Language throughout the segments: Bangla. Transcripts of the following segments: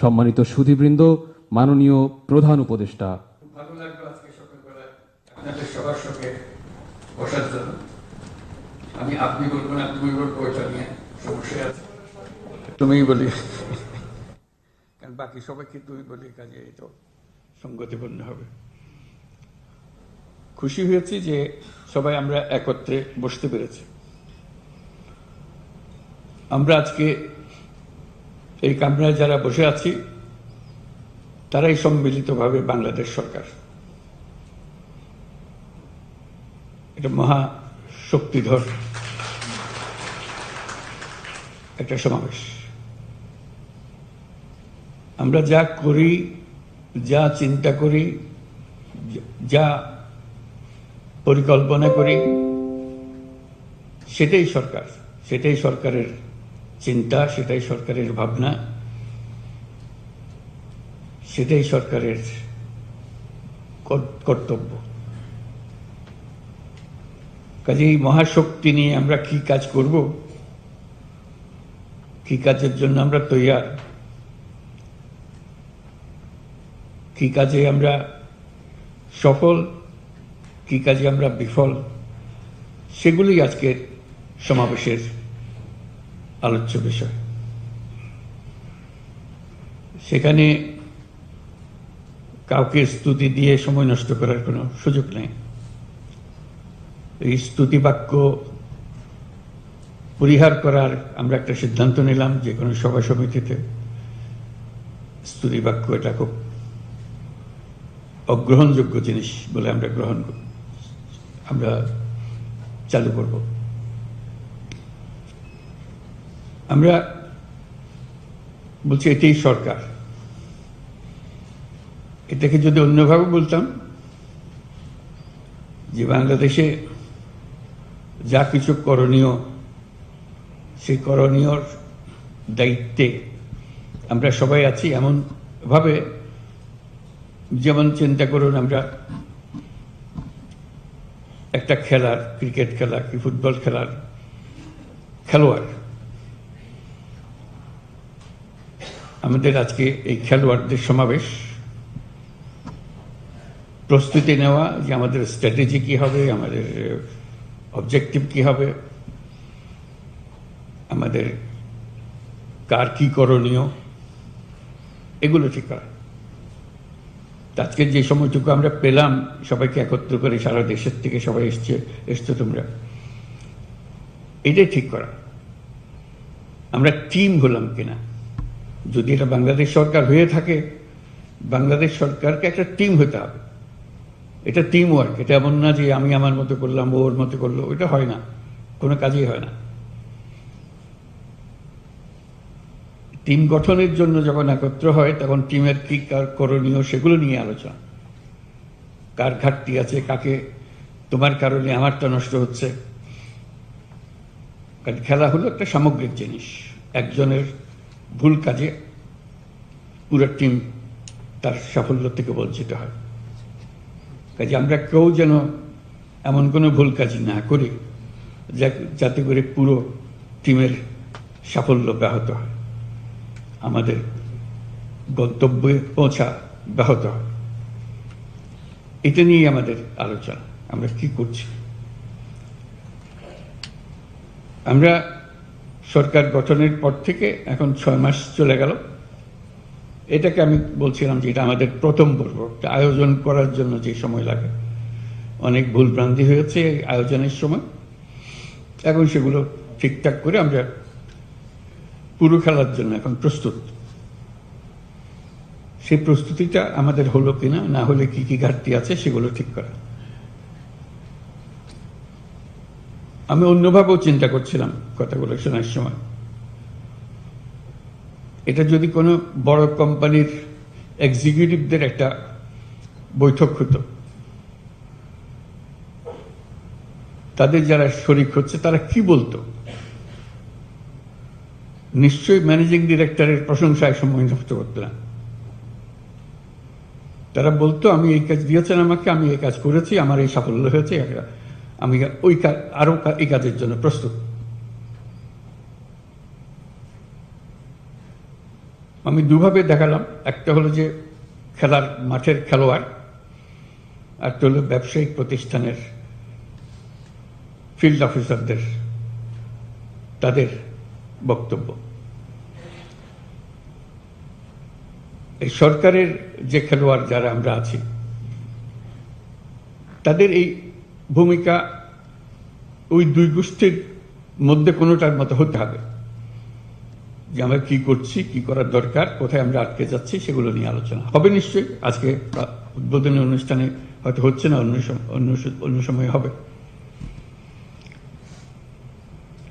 সম্মানিত সুধীবৃন্দ, মাননীয় প্রধান উপদেষ্টা। আমি আপনি বলব না তুমি বলব ওইটা নিয়ে সমস্যা আছে। তুমিই বলি। কারণ বাকি সবাইকে তুমি বলি, কাজে এই তো সঙ্গতিপূর্ণ হবে। খুশি হয়েছি যে সবাই আমরা একত্রে বসতে পেরেছি। আমরা আজকে এই কামরায় যারা বসে আছি, তারাই সম্মিলিতভাবে বাংলাদেশ সরকার। এটা মহা শক্তিধর একটা সমাবেশ। আমরা যা করি, যা চিন্তা করি, যা পরিকল্পনা করি, সেটাই সরকার, সেটাই সরকারের চিন্তা, সেটাই সরকারের ভাবনা, সেটাই সরকারের কর- কর্তব্য। কাজেই মহাশক্তি নিয়ে আমরা কি কাজ করব? কি কাজের জন্য আমরা তৈয়ার? কি কাজে আমরা সফল? কি কাজে আমরা বিফল? সেগুলি আজকের সমাবেশের আলোচ্য বিষয়। সেখানে কাউকে স্তুতি দিয়ে সময় নষ্ট করার কোনো সুযোগ নেই। এই স্তুতি বাক্য পরিহার করার আমরা একটা সিদ্ধান্ত নিলাম যে কোনো সভা সমিতিতে স্তুতি বাক্য এটা খুব অগ্রহণযোগ্য জিনিস বলে আমরা গ্রহণ আমরা চালু করব। আমরা বলছি এটাই সরকার। এটাকে যদি অন্যভাবে বলতাম, যে বাংলাদেশে যা কিছু করণীয়, সেই করণীয়র দায়িত্বে আমরা সবাই আছি এমন ভাবে যেমন চিন্তা করুন আমরা, একটা খেলার, ক্রিকেট খেলা কি, ফুটবল খেলার খেলোয়াড়। আমাদের আজকে এই খেলোয়াড়দের সমাবেশ। প্রস্তুতি নেওয়া যে আমাদের স্ট্র্যাটেজি কি হবে, আমাদের অবজেক্টিভ কি হবে, আমাদের কার কি করণীয়, এগুলো ঠিক করা। আজকে যে সময়টুকু আমরা পেলাম, সবাইকে একত্র করে সারা দেশের থেকে সবাই এসছে, এসছো তোমরা। এটাই ঠিক করা। আমরা টিম হলাম কিনা? যদি এটা বাংলাদেশ সরকার হয়ে থাকে, বাংলাদেশ সরকারকে একটা টিম হতে হবে। এটা টিম ওয়ার্ক এটা এমন না যে আমি আমার মতো করলাম ওর মতো করল, এটা হয় না। কোনো কাজই হয় না। টিম গঠনের জন্য যখন একত্র হয়, তখন টিমের কি কার করণীয় সেগুলো নিয়ে আলোচনা। কার ঘাটতি আছে, কাকে, তোমার কারণে আমারটা নষ্ট হচ্ছে। খেলা হলো একটা সামগ্রিক জিনিস। একজনের ভুল কাজে পুরো টিম তার সাফল্য থেকে বঞ্চিত হয়। কাজে আমরা কেউ যেন এমন কোনো ভুল কাজ না করি যাতে করে পুরো টিমের সাফল্য ব্যাহত হয়। আমাদের গন্তব্যে পৌঁছা ব্যাহত হয়। এটা নিয়ে আমাদের আলোচনা। আমরা কি করছি? আমরা সরকার গঠনের পর থেকে এখন ছয় মাস চলে গেল। এটাকে আমি বলছিলাম যে এটা আমাদের প্রথম পর্ব। আয়োজন করার জন্য যে সময় লাগে। অনেক ভুলভ্রান্তি হয়েছে আয়োজনের সময়। এখন সেগুলো ঠিকঠাক করে আমরা পুরো খেলার জন্য এখন প্রস্তুত। সেই প্রস্তুতিটা আমাদের হলো কিনা, না হলে কি কি ঘাটতি আছে সেগুলো ঠিক করা। আমি অন্যভাবেও চিন্তা করছিলাম কথাগুলো শোনার সময়। এটা যদি কোনো বড় কোম্পানির এক্সিকিউটিভদের একটা বৈঠক হতো, তাদের যারা শরিক হচ্ছে, তারা কি বলতো? নিশ্চয়ই ম্যানেজিং ডিরেক্টরের প্রশংসায় সময় নষ্ট করতো না তারা বলতো, আমি এই কাজ দিয়েছেন আমাকে, আমি এই কাজ করেছি, আমার এই সাফল্য হয়েছে একটা- আমি ওই কাজ আরও এই কাজের জন্য প্রস্তুত। আমি দুভাবে দেখালাম। একটা হলো যে খেলার মাঠের খেলোয়াড়, একটা হলো ব্যবসায়িক প্রতিষ্ঠানের ফিল্ড অফিসারদের তাদের বক্তব্য। এই সরকারের যে খেলোয়াড় যারা আমরা আছি, তাদের এই ভূমিকা ওই দুই গোষ্ঠীর মধ্যে কোনোটার মতো হতে হবে। যে আমরা কি করছি, কি করার দরকার, কোথায় আমরা আটকে যাচ্ছি, সেগুলো নিয়ে আলোচনা হবে নিশ্চয়ই। আজকে উদ্বোধনী অনুষ্ঠানে হয়তো হচ্ছে না, অন্য অন্য অন্য সময় হবে।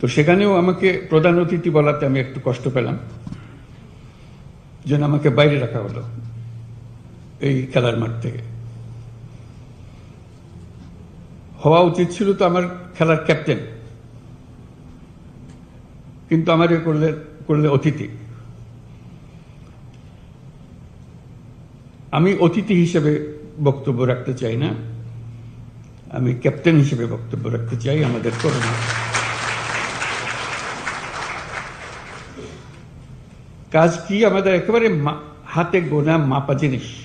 তো সেখানেও আমাকে প্রধান অতিথি বলাতে আমি একটু কষ্ট পেলাম। যেন আমাকে বাইরে রাখা হলো এই খেলার মাঠ থেকে। হওয়া উচিত ছিল তো আমার খেলার ক্যাপ্টেন। কিন্তু আমার এ করলে করলে অতিথি। আমি অতিথি হিসেবে বক্তব্য রাখতে চাই না। আমি ক্যাপ্টেন হিসেবে বক্তব্য রাখতে চাই আমাদের করোনা। কাজ কি আমাদের একেবারে হাতে গোনা মাপা জিনিস?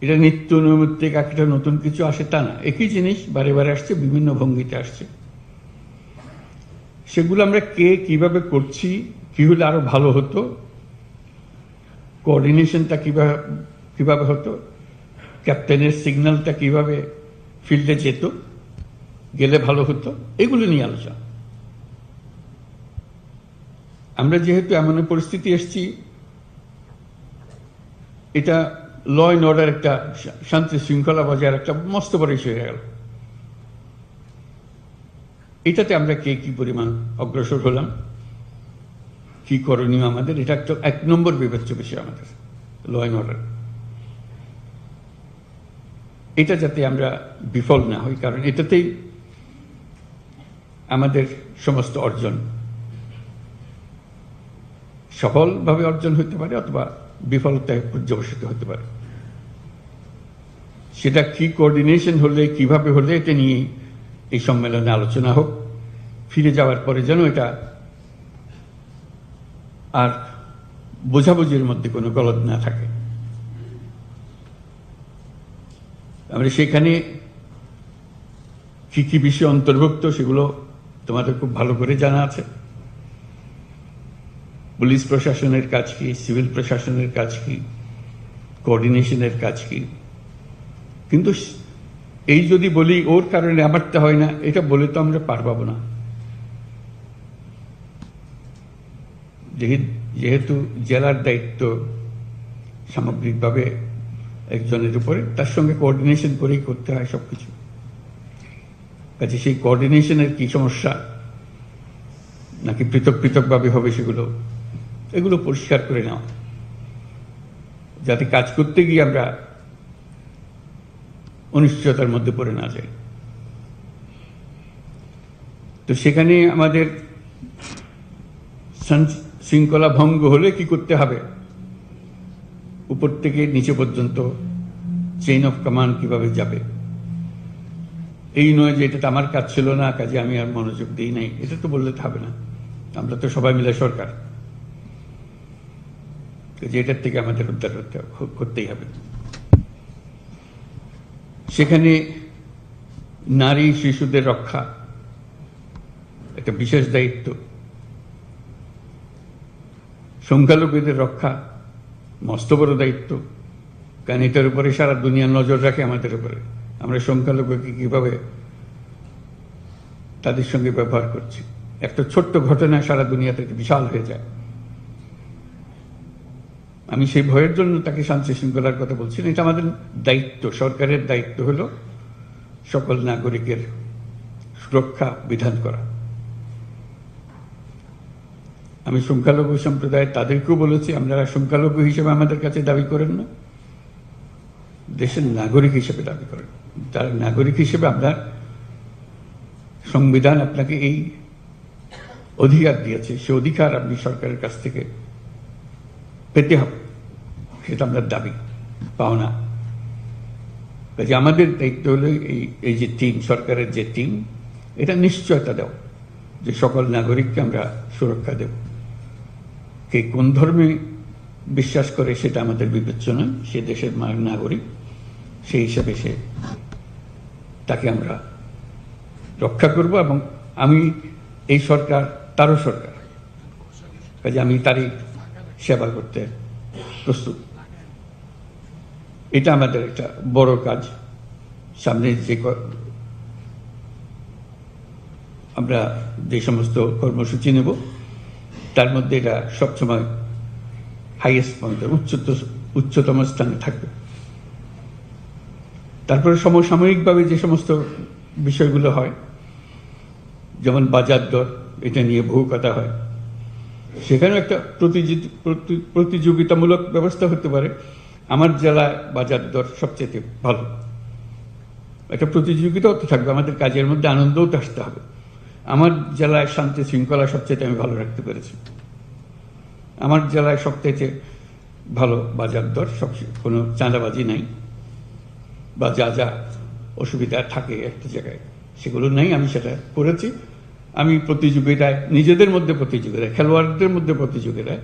এটা নিত্য নৈমিত্তিক একটা নতুন কিছু আসে তা না। একই জিনিস বারে বারে আসছে, বিভিন্ন ভঙ্গিতে আসছে। সেগুলো আমরা কে কীভাবে করছি, কি হলে আরও ভালো হতো, কোঅর্ডিনেশনটা কীভাবে কীভাবে হতো, ক্যাপ্টেনের সিগন্যালটা কীভাবে ফিল্ডে যেত, গেলে ভালো হতো, এগুলো নিয়ে আলোচনা। আমরা যেহেতু এমন পরিস্থিতি এসছি, এটা ল অ্যান্ড অর্ডার একটা শান্তি শৃঙ্খলা বজায় একটা মস্ত বড় হয়ে গেল। এটাতে আমরা কে কি পরিমাণ অগ্রসর হলাম? কি করণীয় আমাদের? এটা একটা এক নম্বর বিবেচ্য বিষয় আমাদের ল অ্যান্ড অর্ডার এটা যাতে আমরা বিফল না হই, কারণ এটাতেই আমাদের সমস্ত অর্জন সফলভাবে অর্জন হতে পারে অথবা বিফলতায় পর্যবসিত হতে পারে। সেটা কি কোঅর্ডিনেশন হলে, কীভাবে হলে, এটা নিয়ে এই সম্মেলনে আলোচনা হোক। ফিরে যাওয়ার পরে যেন এটা আর বোঝাবুঝির মধ্যে কোনো গলদ না থাকে। আমরা সেখানে কি কি বিষয় অন্তর্ভুক্ত সেগুলো তোমাদের খুব ভালো করে জানা আছে। পুলিশ প্রশাসনের কাজ কি, সিভিল প্রশাসনের কাজ কি কোঅর্ডিনেশনের কাজ কি কিন্তু এই যদি বলি, ওর কারণে আমারটা হয় না, এটা বলে তো আমরা পার পাবো না। যেহে- যেহেতু জেলার দায়িত্ব সামগ্রিকভাবে একজনের উপরে, তার সঙ্গে কোঅর্ডিনেশন করেই করতে হয় সবকিছু। কাজে সেই কোঅর্ডিনেশনের কি সমস্যা? নাকি পৃথক পৃথকভাবে হবে সেগুলো? এগুলো পরিষ্কার করে নেওয়া। যাতে কাজ করতে গিয়ে আমরা অনিশ্চয়তার মধ্যে পড়ে না যাই তো সেখানে আমাদের শৃঙ্খলা ভঙ্গ হলে কি করতে হবে? উপর থেকে নিচে পর্যন্ত চেইন অফ কমান্ড কীভাবে যাবে? এই নয় যে এটা তো আমার কাজ ছিল না, কাজে আমি আর মনোযোগ দিই নাই, এটা তো বললে হবে না। আমরা তো সবাই মিলে সরকার। কাজে এটার থেকে আমাদের উদ্ধার করতে করতেই হবে। সেখানে নারী শিশুদের রক্ষা একটা বিশেষ দায়িত্ব। সংখ্যালঘুদের রক্ষা মস্ত বড় দায়িত্ব। কারণ এটার উপরে সারা দুনিয়া নজর রাখে আমাদের উপরে। আমরা সংখ্যালঘুকে কীভাবে তাদের সঙ্গে ব্যবহার করছি। একটা ছোট্ট ঘটনা সারা দুনিয়াতে বিশাল হয়ে যায়। আমি সেই ভয়ের জন্য তাকে শান্তি শৃঙ্খলার কথা বলছি না, এটা আমাদের দায়িত্ব, সরকারের দায়িত্ব হলো সকল নাগরিকের সুরক্ষা বিধান করা। আমি সংখ্যালঘু সম্প্রদায় তাদেরকেও বলেছি, আপনারা সংখ্যালঘু হিসেবে আমাদের কাছে দাবি করেন না, দেশের নাগরিক হিসেবে দাবি করেন। তার নাগরিক হিসেবে আপনার সংবিধান আপনাকে এই অধিকার দিয়েছে, সে অধিকার আপনি সরকারের কাছ থেকে পেতে হবে। সেটা আমাদের দাবি, পাওনা। কাজে আমাদের দায়িত্ব হলো এই এই যে টিম, সরকারের যে টিম, এটা নিশ্চয়তা দেওয়া, যে সকল নাগরিককে আমরা সুরক্ষা দেব। কে কোন ধর্মে বিশ্বাস করে সেটা আমাদের বিবেচ্য নয় সে দেশের নাগরিক, সেই হিসাবে সে তাকে আমরা রক্ষা করব এবং আমি এই সরকার তারও সরকার। কাজে আমি তারই সেবা করতে প্রস্তুত। এটা আমাদের একটা বড় কাজ। সামনে যে আমরা যে সমস্ত কর্মসূচি নেব, তার মধ্যে এটা সবসময় হাইয়েস্ট পয়েন্ট, উচ্চত, উচ্চতম স্থানে থাকবে। তারপরে সমসাময়িকভাবে যে সমস্ত বিষয়গুলো হয়, যেমন বাজার দর, এটা নিয়ে বহু কথা হয়। সেখানেও একটা প্রতিযোগি- প্রতি- প্রতিযোগিতামূলক ব্যবস্থা হতে পারে। আমার জেলায় বাজার দর সবচেয়ে ভালো। একটা প্রতিযোগিতাও তো থাকবে, আমাদের কাজের মধ্যে আনন্দও তো আসতে হবে। আমার জেলায় শান্তি শৃঙ্খলা সবচেয়ে আমি ভালো রাখতে পেরেছি। আমার জেলায় সবচেয়ে ভালো বাজার দর সব, কোনো চাঁদাবাজি নাই বা যা যা অসুবিধা থাকে একটা জায়গায়, সেগুলো নেই, আমি সেটা করেছি। আমি প্রতিযোগিতায়, নিজেদের মধ্যে প্রতিযোগিতায়, খেলোয়াড়দের মধ্যে প্রতিযোগিতায়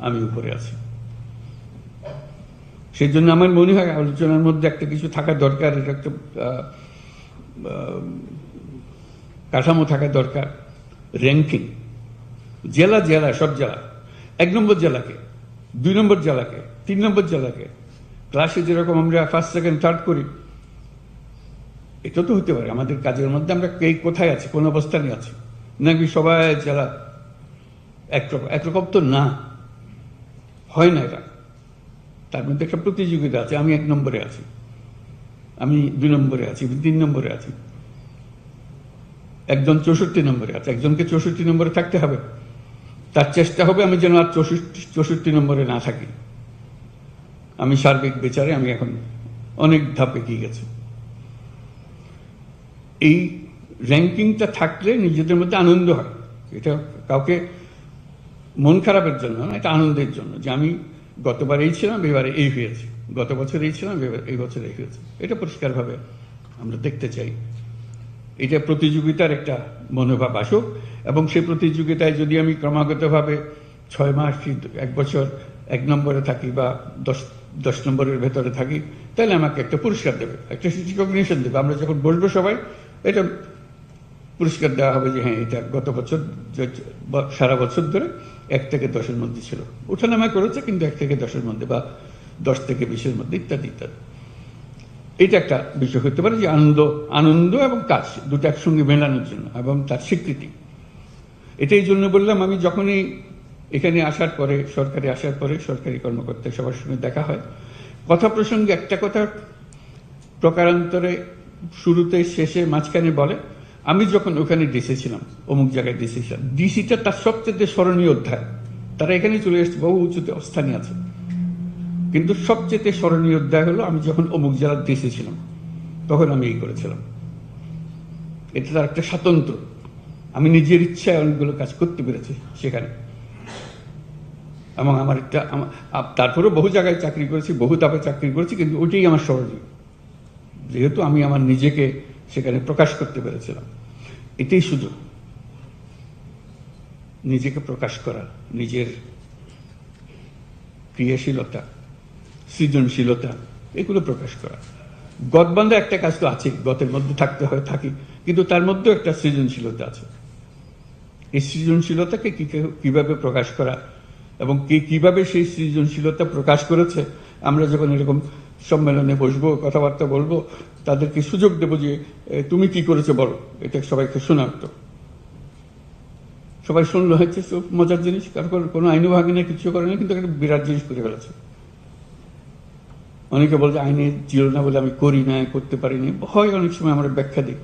আমি উপরে আছি। সেই জন্য আমার মনে হয় আলোচনার মধ্যে একটা কিছু থাকা দরকার, এটা একটা কাঠামো থাকা দরকার। র্যাঙ্কিং জেলা জেলা, সব জেলা। এক নম্বর জেলাকে, দুই নম্বর জেলাকে, তিন নম্বর জেলাকে। ক্লাসে যেরকম আমরা ফার্স্ট সেকেন্ড থার্ড করি, এটা তো হতে পারে। আমাদের কাজের মধ্যে আমরা কে কোথায় আছি, কোন অবস্থানে আছি? নাকি সবাই জেলা একরকম একরকম তো না। হয় না এটা। তার মধ্যে একটা প্রতিযোগিতা আছে, আমি এক নম্বরে আছি। আমি দুই নম্বরে আছি তিন নম্বরে আছি। একজন চৌষট্টি নম্বরে আছে, একজনকে চৌষট্টি নম্বরে থাকতে হবে। তার চেষ্টা হবে আমি যেন আর চৌষট্টি চৌষট্টি নম্বরে না থাকি। আমি সার্বিক বিচারে আমি এখন অনেক ধাপ এগিয়ে গেছি। এই র্যাঙ্কিংটা থাকলে নিজেদের মধ্যে আনন্দ হয়। এটা কাউকে মন খারাপের জন্য না, এটা আনন্দের জন্য যে আমি গতবার এই ছিলাম, এবারে এই হয়েছে। গত বছর এই ছিলাম এই বছর এই হয়েছে। এটা পরিষ্কারভাবে আমরা দেখতে চাই। এটা প্রতিযোগিতার একটা মনোভাব আসুক, এবং সেই প্রতিযোগিতায় যদি আমি ক্রমাগতভাবে ছয় মাস কি এক বছর এক নম্বরে থাকি বা দশ দশ নম্বরের ভেতরে থাকি, তাহলে আমাকে একটা পুরস্কার দেবে, একটা রিকগনিশন দেবে। আমরা যখন বসবো সবাই, এটা পুরস্কার দেওয়া হবে যে হ্যাঁ এটা গত বছর, সারা বছর ধরে এক থেকে দশের মধ্যে ছিল। ওঠানামা করেছে, কিন্তু এক থেকে দশের মধ্যে বা দশ থেকে বিশের মধ্যে ইত্যাদি ইত্যাদি। এটা একটা বিষয় হতে পারে যে আনন্দ আনন্দ এবং কাজ, দুটো একসঙ্গে মেলানোর জন্য এবং তার স্বীকৃতি। এটাই জন্য বললাম, আমি যখনই এখানে আসার পরে, সরকারি আসার পরে, সরকারি কর্মকর্তা সবার সঙ্গে দেখা হয়, কথা প্রসঙ্গে একটা কথা প্রকারান্তরে শুরুতে, শেষে, মাঝখানে বলে আমি যখন ওখানে ডিসি ছিলাম, অমুক জায়গায় ডিসি ছিলাম ডিসিটা তার সবচেয়ে স্মরণীয় অধ্যায়। তারা এখানে চলে এসছে, বহু উঁচুতে অবস্থানে আছে। কিন্তু সবচেয়ে স্মরণীয় অধ্যায় হলো, আমি যখন অমুক জেলার ডিসি ছিলাম, তখন আমি এই করেছিলাম। এটা তার একটা স্বাতন্ত্র। আমি নিজের ইচ্ছায় অনেকগুলো কাজ করতে পেরেছি সেখানে। এবং আমার একটা তারপরেও বহু জায়গায় চাকরি করেছি, বহু তাপে চাকরি করেছি, কিন্তু ওইটাই আমার স্মরণীয়। যেহেতু আমি আমার নিজেকে সেখানে প্রকাশ করতে পেরেছিলাম। এটাই সুযোগ নিজেকে প্রকাশ করা, নিজের ক্রিয়াশীলতা, সৃজনশীলতা, এগুলো প্রকাশ করা। গত গদবান্ধা একটা কাজ তো আছে গতের মধ্যে থাকতে হয়, থাকি। কিন্তু তার মধ্যেও একটা সৃজনশীলতা আছে। এই সৃজনশীলতাকে কি কীভাবে প্রকাশ করা এবং কে কীভাবে সেই সৃজনশীলতা প্রকাশ করেছে, আমরা যখন এরকম সম্মেলনে বসবো, কথাবার্তা বলব, তাদেরকে সুযোগ দেবো যে তুমি কি করেছ বলো। এটা সবাইকে শোনার তো। সবাই শুনলো হচ্ছে খুব মজার জিনিস কারণ কোনো আইনও ভাঙে না কিছু করে না কিন্তু একটা বিরাট জিনিস করে ফেলেছে। অনেকে বলছে, আইনে ছিল না বলে আমি করি না, করতে পারিনি। হয় অনেক সময় আমরা ব্যাখ্যা দিই।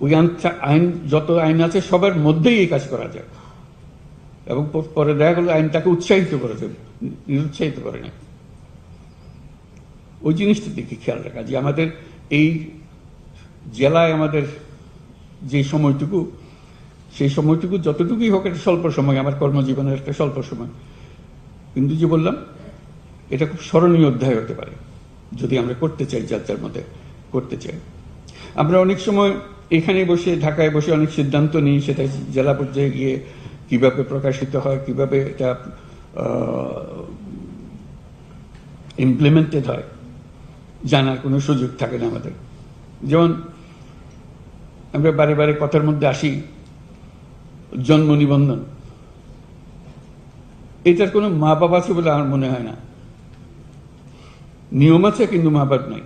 ওই আইন- আইন, যত আইন আছে, সবার মধ্যেই এই কাজ করা যায়। এবং পরে দেখা গেলো আইনটাকে উৎসাহিত করেছে নিরুৎসাহিত করে না ওই জিনিসটা দিকে খেয়াল রাখা যে আমাদের এই জেলায় আমাদের যে সময়টুকু, সেই সময়টুকু যতটুকুই হোক একটা স্বল্প সময়, আমার কর্মজীবনের একটা স্বল্প সময়। কিন্তু যে বললাম, এটা খুব স্মরণীয় অধ্যায় হতে পারে, যদি আমরা করতে চাই, যার মধ্যে করতে চাই। আমরা অনেক সময় এখানে বসে, ঢাকায় বসে অনেক সিদ্ধান্ত নিই, সেটা জেলা পর্যায়ে গিয়ে কীভাবে প্রকাশিত হয়, কীভাবে এটা ইমপ্লিমেন্টেড হয়। জানার কোনো সুযোগ থাকে না আমাদের। যেমন আমরা বারে বারে কথার মধ্যে আসি, জন্ম নিবন্ধন। এটার কোনো মা বাবা আছে বলে আমার মনে হয় না। নিয়ম আছে কিন্তু মা বাপ নাই।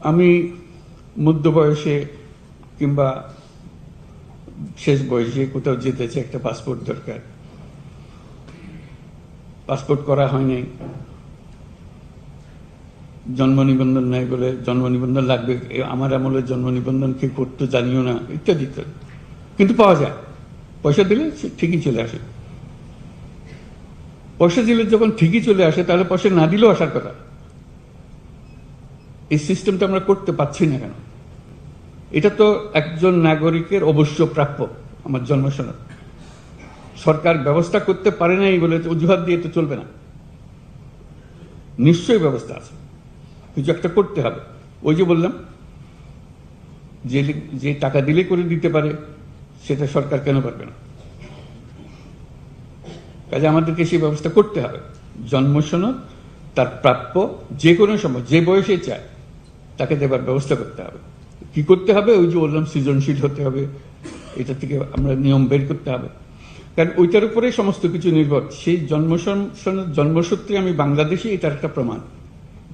আমি মধ্য বয়সে কিংবা শেষ বয়সে কোথাও যেতেছে একটা পাসপোর্ট দরকার। পাসপোর্ট করা হয়নি জন্ম নিবন্ধন নাই বলে জন্ম নিবন্ধন লাগবে আমার আমলে জন্ম নিবন্ধন কে করতো জানিও না, ইত্যাদি ইত্যাদি। কিন্তু পাওয়া যায়। পয়সা দিলে ঠিকই চলে আসে। পয়সা দিলে যখন ঠিকই চলে আসে, তাহলে পয়সা না দিলেও আসার কথা। এই সিস্টেমটা আমরা করতে পারছি না কেন? এটা তো একজন নাগরিকের অবশ্য প্রাপ্য, আমার জন্মসনদ। সরকার ব্যবস্থা করতে পারে নাই বলে অজুহাত দিয়ে তো চলবে না। নিশ্চয়ই ব্যবস্থা আছে। কিছু একটা করতে হবে। ওই যে বললাম, যে যে টাকা দিলে করে দিতে পারে, সেটা সরকার কেন পারবে না? কাজে আমাদেরকে সেই ব্যবস্থা করতে হবে। জন্মসনদ তার প্রাপ্য যে কোনো সময়, যে বয়সে চায়, তাকে দেবার ব্যবস্থা করতে হবে। কি করতে হবে? ওই যে বললাম, সৃজনশীল হতে হবে। এটা থেকে আমরা নিয়ম বের করতে হবে। কারণ ওইটার উপরে সমস্ত কিছু নির্ভর। সেই জন্মসন জন্মসূত্রে আমি বাংলাদেশি এটার একটা প্রমাণ।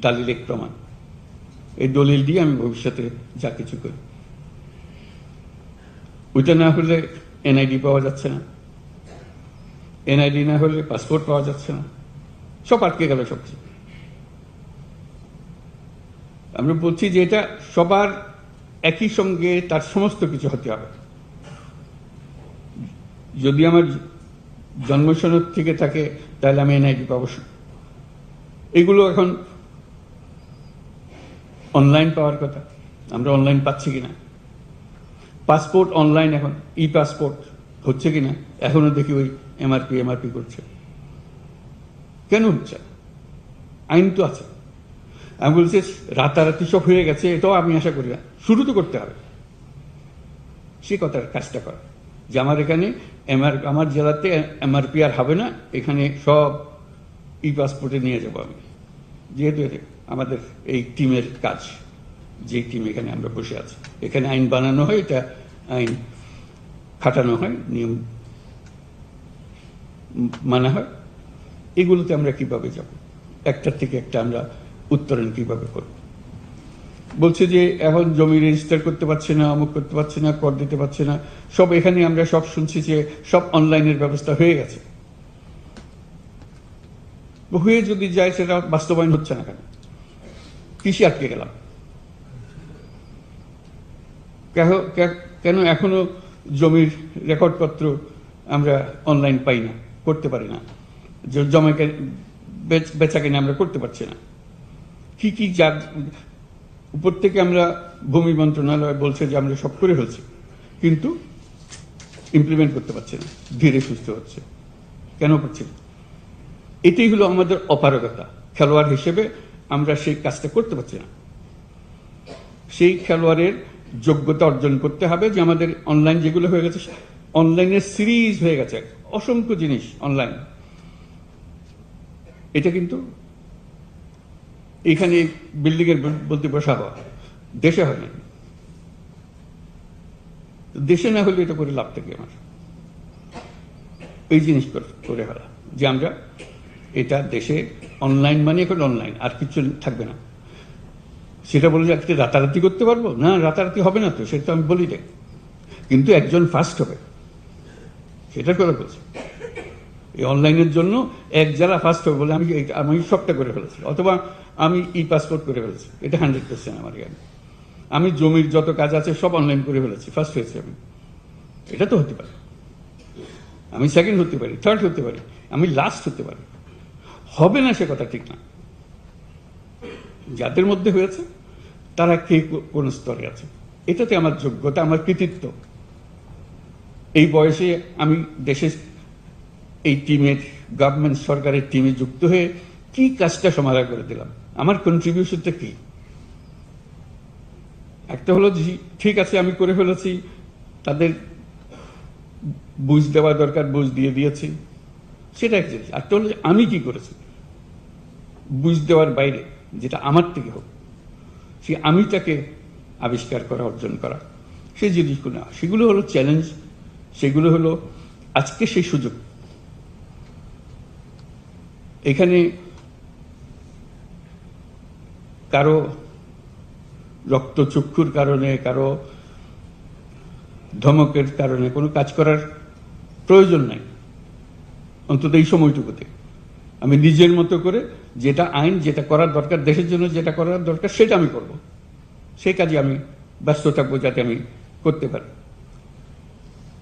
দালিলিক প্রমাণ। এই দলিল দিয়ে আমি ভবিষ্যতে যা কিছু করি। ওইটা না হলে এনআইডি পাওয়া যাচ্ছে না। এনআইডি না হলে পাসপোর্ট পাওয়া যাচ্ছে না। সব আটকে গেল সব কিছু আমরা বলছি যে এটা সবার একই সঙ্গে তার সমস্ত কিছু হতে হবে। যদি আমার জন্মসনদ থেকে থাকে, তাহলে আমি এনআইডি পাবো। এগুলো এখন অনলাইন পাওয়ার কথা। আমরা অনলাইন পাচ্ছি কিনা? পাসপোর্ট অনলাইন এখন ই পাসপোর্ট হচ্ছে কিনা? এখনও দেখি ওই এমআরপি এমআরপি করছে। কেন হচ্ছে? আইন তো আছে। আমি বলছি, রাতারাতি সব হয়ে গেছে, এটাও আমি আশা করি না। শুরু তো করতে হবে। সে কথার কাজটা করা। যে আমার এখানে এমআর আমার জেলাতে এমআরপি আর হবে না, এখানে সব ই পাসপোর্টে নিয়ে যাব আমি। যেহেতু আমাদের এই টিমের কাজ, যে টিম এখানে আমরা বসে আছি। এখানে আইন বানানো হয়, এটা আইন খাটানো হয়, নিয়ম মানা হয়। এগুলোতে আমরা কীভাবে যাব? একটার থেকে একটা আমরা উত্তরণ কীভাবে করব? বলছে যে এখন জমি রেজিস্টার করতে পারছে না, অমুক করতে পারছে না, কর দিতে পারছে না। সব এখানে আমরা সব শুনছি যে সব অনলাইনের ব্যবস্থা হয়ে গেছে। হয়ে যদি যায় সেটা বাস্তবায়ন হচ্ছে না কেন? কৃষি আটকে গেলাম। কেন এখনও জমির রেকর্ডপত্র আমরা অনলাইন পাই না, করতে পারি না। জমাকে বেচা কিনা আমরা করতে পারছি না। কি কি যা উপর থেকে আমরা ভূমি মন্ত্রণালয় বলছে যে আমরা সব করে ফেলছি, কিন্তু ইমপ্লিমেন্ট করতে পারছি না, ধীরে সুস্থ হচ্ছে। কেন পারছি না? এটাই হলো আমাদের অপারগতা, খেলোয়াড় হিসেবে আমরা সেই কাজটা করতে পারছি না। সেই খেলোয়াড়ের যোগ্যতা অর্জন করতে হবে যে আমাদের অনলাইন যেগুলো হয়ে গেছে অনলাইনের সিরিজ হয়ে গেছে। অসংখ্য জিনিস অনলাইন এটা কিন্তু এখানে বিল্ডিং এর বলতে বসা হওয়া দেশে হয় না। দেশে না হলে এটা করে লাভ থাকে আমার। এই জিনিস করে- ফেলা যে আমরা এটা দেশে অনলাইন মানে এখন অনলাইন আর কিছু থাকবে না। সেটা বলে যে আজকে রাতারাতি করতে পারব? না, রাতারাতি হবে না তো সেটা আমি বলি না কিন্তু একজন ফার্স্ট হবে। সেটা করে বলছি। এই অনলাইনের জন্য এক জেলা ফার্স্ট হবে বলে আমি আমি সবটা করে ফেলেছি। অথবা আমি ই পাসপোর্ট করে ফেলেছি। এটা হান্ড্রেড পার্সেন্ট আমার জ্ঞান। আমি জমির যত কাজ আছে সব অনলাইন করে ফেলেছি ফার্স্ট হয়েছি আমি। এটা তো হতে পারে। আমি সেকেন্ড হতে পারি থার্ড হতে পারি। আমি লাস্ট হতে পারি। হবে না সে কথা ঠিক না। যাদের মধ্যে হয়েছে, তারা কে কোন স্তরে আছে? এটাতে আমার যোগ্যতা, আমার কৃতিত্ব। এই বয়সে আমি দেশের এই টিমের গভর্নমেন্ট সরকারের টিমে যুক্ত হয়ে কি কাজটা সমাধান করে দিলাম? আমার কন্ট্রিবিউশনটা কি? একটা হলো ঠিক আছে, আমি করে ফেলেছি, তাদের বুঝ দেওয়া দরকার, বুঝ দিয়ে দিয়েছি। সেটা এক জিনিস। আর হলো আমি কি করেছি? বুঝ দেওয়ার বাইরে, যেটা আমার থেকে হোক, সে আমিটাকে আবিষ্কার করা, অর্জন করা সেই জিনিসগুলো সেগুলো হলো চ্যালেঞ্জ সেগুলো হলো আজকে সেই সুযোগ। এখানে কারও রক্তচক্ষুর কারণে, কারও ধমকের কারণে কোনো কাজ করার প্রয়োজন নাই। অন্তত এই সময়টুকুতে। আমি নিজের মতো করে যেটা আইন যেটা করার দরকার, দেশের জন্য যেটা করার দরকার, সেটা আমি করব। সেই কাজে আমি ব্যস্ত থাকব যাতে আমি করতে পারি।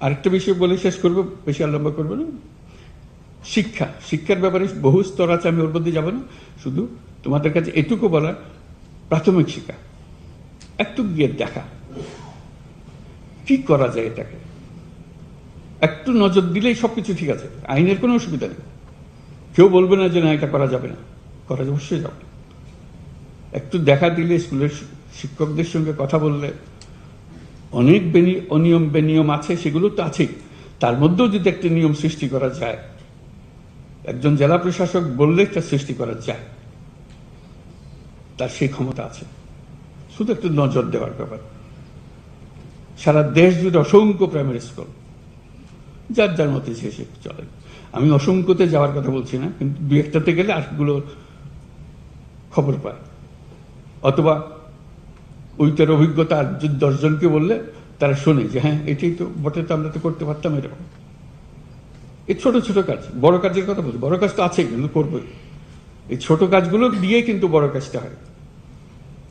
আরেকটা বিষয় বলে শেষ করব, বেশি লম্বা করব না। শিক্ষা, শিক্ষার ব্যাপারে বহু স্তর আছে, আমি ওর মধ্যে যাব না। শুধু তোমাদের কাছে এটুকু বলা, প্রাথমিক শিক্ষা। একটু গিয়ে দেখা। কি করা যায় এটাকে? একটু নজর দিলেই সবকিছু ঠিক আছে। আইনের কোনো অসুবিধা নেই। কেউ বলবে না যে না, এটা করা যাবে না। করা অবশ্যই যাবে একটু দেখা দিলে স্কুলের শিক্ষকদের সঙ্গে কথা বললে অনেক বেনি- অনিয়ম বেনিয়ম আছে, সেগুলো তো আছেই। তার মধ্যেও যদি একটা নিয়ম সৃষ্টি করা যায়, একজন জেলা প্রশাসক বললে একটা সৃষ্টি করা যায়, তার সেই ক্ষমতা আছে। শুধু একটু নজর দেওয়ার ব্যাপার। সারা দেশ জুড়ে অসংখ্য প্রাইমারি স্কুল যার যার মতে সে সে চলে। আমি অসংখ্যতে যাওয়ার কথা বলছি না, কিন্তু দু একটাতে গেলে আরগুলো খবর পায়। অথবা ওইটার অভিজ্ঞতা আর দশজনকে বললে তারা শোনে যে হ্যাঁ এটাই তো, বটে, তো আমরা তো করতে পারতাম এরকম। এই ছোট ছোট কাজ, বড় কাজের কথা বলছি। বড় কাজ তো আছেই, কিন্তু করবোই। এই ছোট কাজগুলো দিয়ে কিন্তু বড় কাজটা হয়।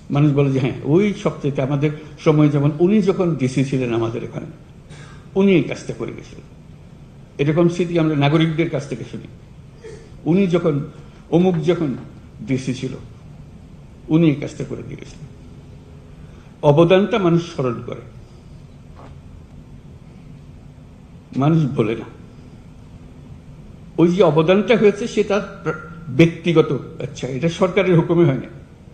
মানুষ বলে যে হ্যাঁ ওই সবচেয়ে আমাদের সময় যেমন, উনি যখন ডিসি ছিলেন আমাদের এখানে, উনি এই কাজটা করে গেছিলেন। এরকম স্মৃতি আমরা নাগরিকদের কাছ থেকে শুনি। উনি যখন, অমুক যখন ডিসি ছিল উনি এই কাজটা করে দিয়ে অবদানটা মানুষ স্মরণ করে। মানুষ বলে না। ওই যে অবদানটা হয়েছে সেটা ব্যক্তিগত আচ্ছা এটা সরকারের হুকুমে হয় না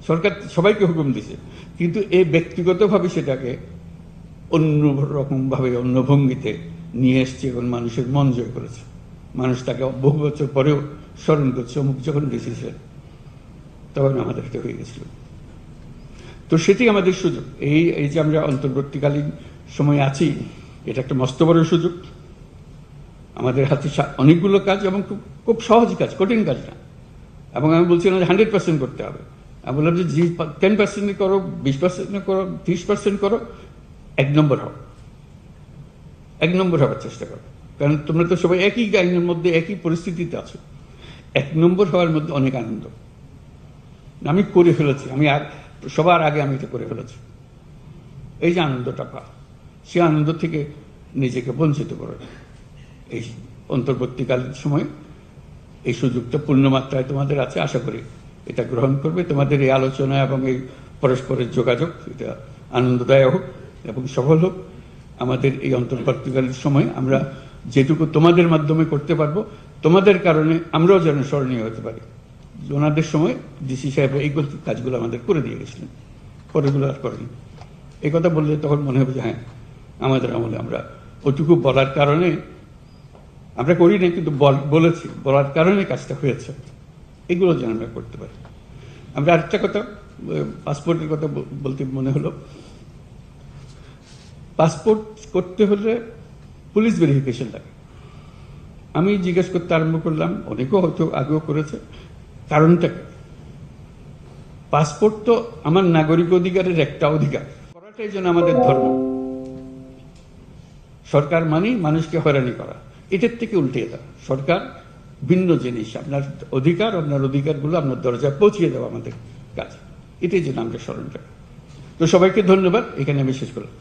সরকার সবাইকে হুকুম দিছে কিন্তু এই ব্যক্তিগতভাবে সেটাকে অন্য রকম ভাবে অন্য ভঙ্গিতে নিয়ে এসছে এবং মানুষের মন জয় করেছে। মানুষ তাকে বহু বছর পরেও স্মরণ করছে। অমুক যখন ডিসিশন তখন আমাদের এটা হয়ে গেছিল। তো সেটি আমাদের সুযোগ। এই এই যে আমরা অন্তর্বর্তীকালীন সময় আছি, এটা একটা মস্ত বড় সুযোগ। আমাদের হাতে অনেকগুলো কাজ এবং খুব খুব সহজ কাজ, কঠিন কাজ না এবং আমি বলছি না যে হান্ড্রেড পার্সেন্ট করতে হবে। আমি বললাম যে জি, টেন পার্সেন্ট করো, বিশ পার্সেন্ট করো, ত্রিশ পার্সেন্ট করো, এক নম্বর হও। এক নম্বর হওয়ার চেষ্টা করো। কারণ তোমরা তো সবাই একই আইনের মধ্যে একই পরিস্থিতিতে আছো। এক নম্বর হওয়ার মধ্যে অনেক আনন্দ। আমি করে ফেলেছি। আমি সবার আগে আমি এটা করে ফেলেছি। এই যে আনন্দটা পা সে আনন্দ থেকে নিজেকে বঞ্চিত করে। এই অন্তর্বর্তীকালীন সময় এই সুযোগটা পূর্ণমাত্রায় তোমাদের আছে। আশা করি এটা গ্রহণ করবে। তোমাদের এই আলোচনা এবং এই পরস্পরের যোগাযোগ, এটা আনন্দদায়ক হোক এবং সফল হোক। আমাদের এই অন্তর্বর্তীকালীন সময় আমরা যেটুকু তোমাদের মাধ্যমে করতে পারব, তোমাদের কারণে আমরাও যেন স্মরণীয় হতে পারি। ওনাদের সময় ডিসি সাহেব এই কাজগুলো আমাদের করে দিয়ে গেছিলেন। পরেগুলো আর করেনি। এই কথা বললে তখন মনে হবে যে হ্যাঁ আমাদের আমলে আমরা ওটুকু বলার কারণে আমরা করি না কিন্তু বল- বলেছি, বলার কারণে কাজটা হয়েছে। এগুলো যেন আমরা করতে পারি। আমরা আরেকটা কথা পাসপোর্টের কথা বলতে মনে হলো। পাসপোর্ট করতে হলে পুলিশ ভেরিফিকেশন লাগে। আমি জিজ্ঞেস করতে আরম্ভ করলাম, অনেকেও হয়তো আগেও করেছে। কারণটা পাসপোর্ট তো আমার নাগরিক অধিকারের একটা অধিকার। করাটাই যেন আমাদের ধর্ম। সরকার মানেই মানুষকে হয়রানি করা। এটার থেকে উল্টে দেওয়া সরকার ভিন্ন জিনিস। আপনার অধিকার, আপনার অধিকারগুলো আপনার দরজায় পৌঁছিয়ে দেওয়া আমাদের কাজ এটাই যেন আমরা স্মরণ তো সবাইকে ধন্যবাদ। এখানে আমি শেষ করলাম।